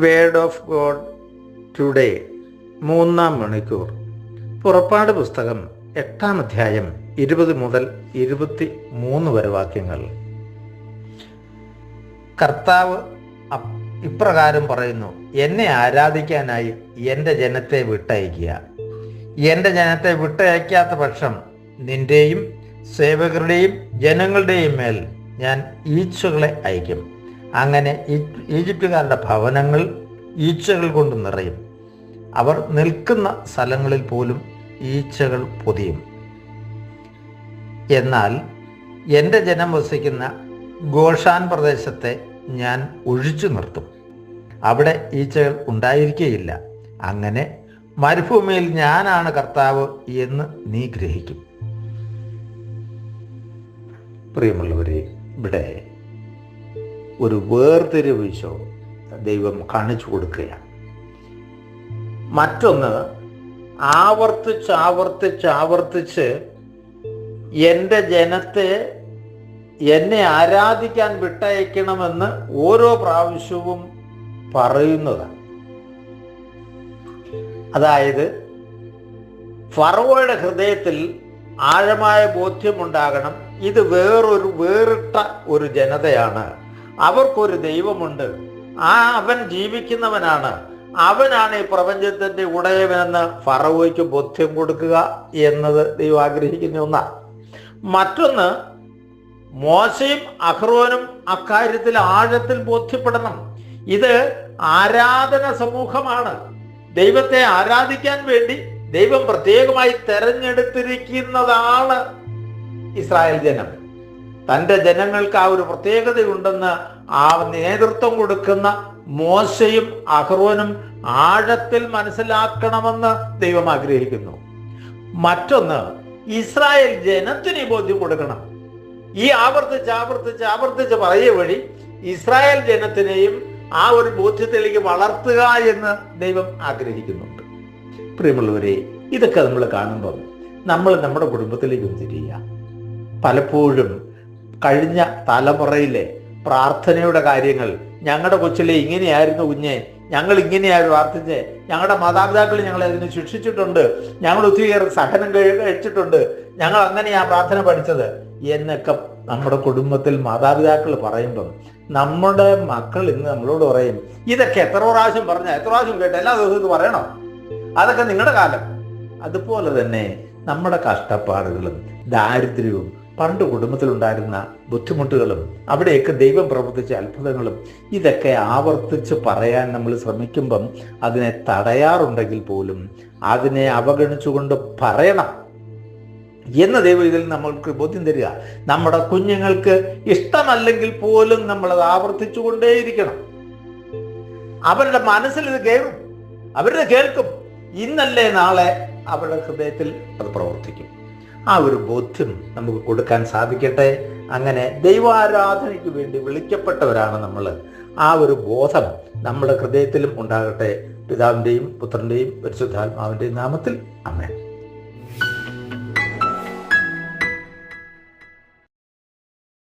Word of God today മൂന്നാം മണിക്കൂർ. പുറപ്പാട് പുസ്തകം എട്ടാം അധ്യായം ഇരുപത് മുതൽ ഇരുപത്തി മൂന്ന് വരെ വാക്യങ്ങൾ. കർത്താവ് ഇപ്രകാരം പറയുന്നു എന്നെ ആരാധിക്കാനായി എന്റെ ജനത്തെ വിട്ടയക്കുക എന്റെ ജനത്തെ വിട്ടയക്കാത്ത പക്ഷം നിന്റെയും സേവകരുടെയും ജനങ്ങളുടെയും മേൽ ഞാൻ ഈച്ചകളെ അയക്കും അങ്ങനെ ഈജിപ്തുകാരുടെ ഭവനങ്ങൾ ഈച്ചകൾ കൊണ്ട് നിറയും. അവർ നിൽക്കുന്ന സ്ഥലങ്ങളിൽ പോലും ഈച്ചകൾ പൊതിയും. എന്നാൽ എന്റെ ജനം വസിക്കുന്ന ഗോഷാൻ പ്രദേശത്തെ ഞാൻ ഒഴിച്ചു നിർത്തും. അവിടെ ഈച്ചകൾ ഉണ്ടായിരിക്കുകയില്ല അങ്ങനെ മരുഭൂമിയിൽ ഞാനാണ് കർത്താവ് എന്ന് നീ ഗ്രഹിക്കും. പ്രിയമുള്ളവരെ ഇവിടെ ഒരു വേർതിരിവ് ഈശോ ദൈവം കാണിച്ചു കൊടുക്കുകയാണ്. മറ്റൊന്ന് ആവർത്തിച്ച് ആവർത്തിച്ച് ആവർത്തിച്ച് എന്റെ ജനത്തെ എന്നെ ആരാധിക്കാൻ വിട്ടയക്കണമെന്ന് ഓരോ പ്രാവശ്യവും പറയുന്നതാണ്. അതായത് ഫറവോയുടെ ഹൃദയത്തിൽ ആഴമായ ബോധ്യമുണ്ടാകണം. ഇത് വേറൊരു വേറിട്ട ഒരു ജനതയാണ് അവർക്കൊരു ദൈവമുണ്ട്. ആ അവൻ ജീവിക്കുന്നവനാണ്. അവനാണ് ഈ പ്രപഞ്ചത്തിന്റെ ഉടയവനെന്ന് ഫറവോയ്ക്ക് ബോധ്യം കൊടുക്കുക എന്നത് ദൈവം ആഗ്രഹിക്കുന്ന ഒന്നാണ് മറ്റൊന്ന് മോശയും അഹ്റോനും അക്കാര്യത്തിൽ ആഴത്തിൽ ബോധ്യപ്പെടണം. ഇത് ആരാധന സമൂഹമാണ്. ദൈവത്തെ ആരാധിക്കാൻ വേണ്ടി ദൈവം പ്രത്യേകമായി തെരഞ്ഞെടുത്തിരിക്കുന്നതാണ് ഇസ്രായേൽ ജനം. തന്റെ ജനങ്ങൾക്ക് ആ ഒരു പ്രത്യേകതയുണ്ടെന്ന് ആ നേതൃത്വം കൊടുക്കുന്ന മോശയും അഹ്റോനും ആഴത്തിൽ മനസ്സിലാക്കണമെന്ന് ദൈവം ആഗ്രഹിക്കുന്നു. മറ്റൊന്ന് ഇസ്രായേൽ ജനത്തിന് ബോധ്യം കൊടുക്കണം. ഈ ആവർത്തിച്ച് ആവർത്തിച്ച് ആവർത്തിച്ച് പറയുക വഴി ഇസ്രായേൽ ജനത്തിനെയും ആ ഒരു ബോധ്യത്തിലേക്ക് വളർത്തുക എന്ന് ദൈവം ആഗ്രഹിക്കുന്നുണ്ട്. പ്രിയമുള്ളവരെ ഇതൊക്കെ നമ്മൾ കാണുമ്പം നമ്മൾ നമ്മുടെ കുടുംബത്തിലേക്ക് ഒന്ന് തിരിയുക പലപ്പോഴും കഴിഞ്ഞ തലമുറയിലെ പ്രാർത്ഥനയുടെ കാര്യങ്ങൾ ഞങ്ങളുടെ കൊച്ചിലെ ഇങ്ങനെയായിരുന്നു കുഞ്ഞെ ഞങ്ങൾ ഇങ്ങനെയായിരുന്നു പ്രാർത്ഥിച്ചത് ഞങ്ങളുടെ മാതാപിതാക്കൾ ഞങ്ങളെ അതിന് ശിക്ഷിച്ചിട്ടുണ്ട് ഞങ്ങൾ ഒത്തിരിയേറെ സഹനം കഴി- കഴിച്ചിട്ടുണ്ട് ഞങ്ങൾ അങ്ങനെയാണ് പ്രാർത്ഥന പഠിച്ചത് എന്നൊക്കെ നമ്മുടെ കുടുംബത്തിൽ മാതാപിതാക്കൾ പറയുമ്പം നമ്മുടെ മക്കൾ ഇന്ന് നമ്മളോട് പറയും ഇതൊക്കെ എത്ര പ്രാവശ്യം പറഞ്ഞ എത്ര പ്രാവശ്യം കേട്ട എല്ലാ ദിവസവും ഇത് പറയണോ? അതൊക്കെ നിങ്ങളുടെ കാലം. അതുപോലെ തന്നെ നമ്മുടെ കഷ്ടപ്പാടുകളും ദാരിദ്ര്യവും പണ്ട് കുടുംബത്തിലുണ്ടായിരുന്ന ബുദ്ധിമുട്ടുകളും അവിടെയൊക്കെ ദൈവം പ്രവർത്തിച്ച അത്ഭുതങ്ങളും ഇതൊക്കെ ആവർത്തിച്ച് പറയാൻ നമ്മൾ ശ്രമിക്കുമ്പം അതിനെ തടയാറുണ്ടെങ്കിൽ പോലും അതിനെ അവഗണിച്ചുകൊണ്ട് പറയണം എന്ന ദൈവം ഇതിൽ നമ്മൾക്ക് ബോധ്യം തരിക. നമ്മുടെ കുഞ്ഞുങ്ങൾക്ക് ഇഷ്ടമല്ലെങ്കിൽ പോലും നമ്മൾ അത് ആവർത്തിച്ചുകൊണ്ടേയിരിക്കണം. അവരുടെ മനസ്സിൽ ഇത് കേറും. അവരുടെ കേൾക്കും. ഇന്നല്ലേ നാളെ അവരുടെ ഹൃദയത്തിൽ അത് പ്രവർത്തിക്കും. ആ ഒരു ബോധ്യം നമുക്ക് കൊടുക്കാൻ സാധിക്കട്ടെ. അങ്ങനെ ദൈവാരാധനയ്ക്ക് വേണ്ടി വിളിക്കപ്പെട്ടവരാണ് നമ്മൾ ആ ഒരു ബോധം നമ്മുടെ ഹൃദയത്തിലും ഉണ്ടാകട്ടെ. പിതാവിന്റെയും പുത്രന്റെയും പരിശുദ്ധാത്മാവിന്റെയും നാമത്തിൽ. അമ്മേ